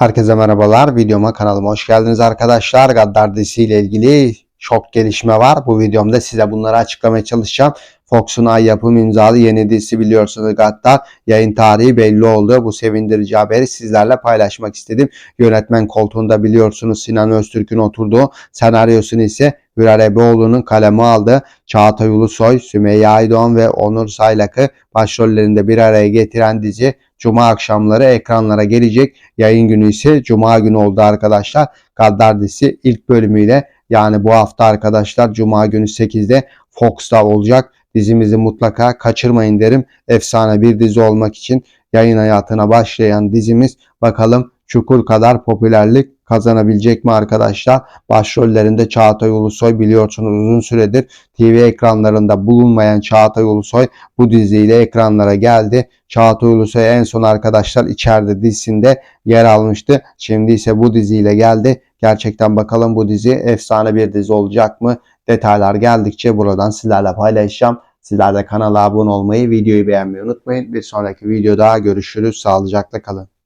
Herkese merhabalar. Videoma kanalıma hoş geldiniz arkadaşlar. Gaddar dizisiyle ilgili çok gelişme var. Bu videomda size bunları açıklamaya çalışacağım. Fox'un ay yapım imzalı yeni dizisi biliyorsunuz Gaddar. Yayın tarihi belli oldu. Bu sevindirici haberi sizlerle paylaşmak istedim. Yönetmen koltuğunda biliyorsunuz Sinan Öztürk'ün oturduğu senaryosunu ise Hürrer Ebeoğlu'nun kaleme aldı. Çağatay Ulusoy, Sümeyye Aydoğan ve Onur Saylak'ı başrollerinde bir araya getiren dizi Cuma akşamları ekranlara gelecek. Yayın günü ise Cuma günü oldu arkadaşlar. Gaddar dizisi ilk bölümüyle yani bu hafta arkadaşlar Cuma günü 8'de Fox'ta olacak. Dizimizi mutlaka kaçırmayın derim. Efsane bir dizi olmak için yayın hayatına başlayan dizimiz bakalım Çukur kadar popülerlik kazanabilecek mi arkadaşlar? Başrollerinde Çağatay Ulusoy biliyorsunuz uzun süredir TV ekranlarında bulunmayan Çağatay Ulusoy bu diziyle ekranlara geldi. Çağatay Ulusoy en son arkadaşlar içeride dizisinde yer almıştı. Şimdi ise bu diziyle geldi. Gerçekten bakalım bu dizi efsane bir dizi olacak mı? Detaylar geldikçe buradan sizlerle paylaşacağım. Sizler de kanala abone olmayı, videoyu beğenmeyi unutmayın. Bir sonraki videoda görüşürüz. Sağlıcakla kalın.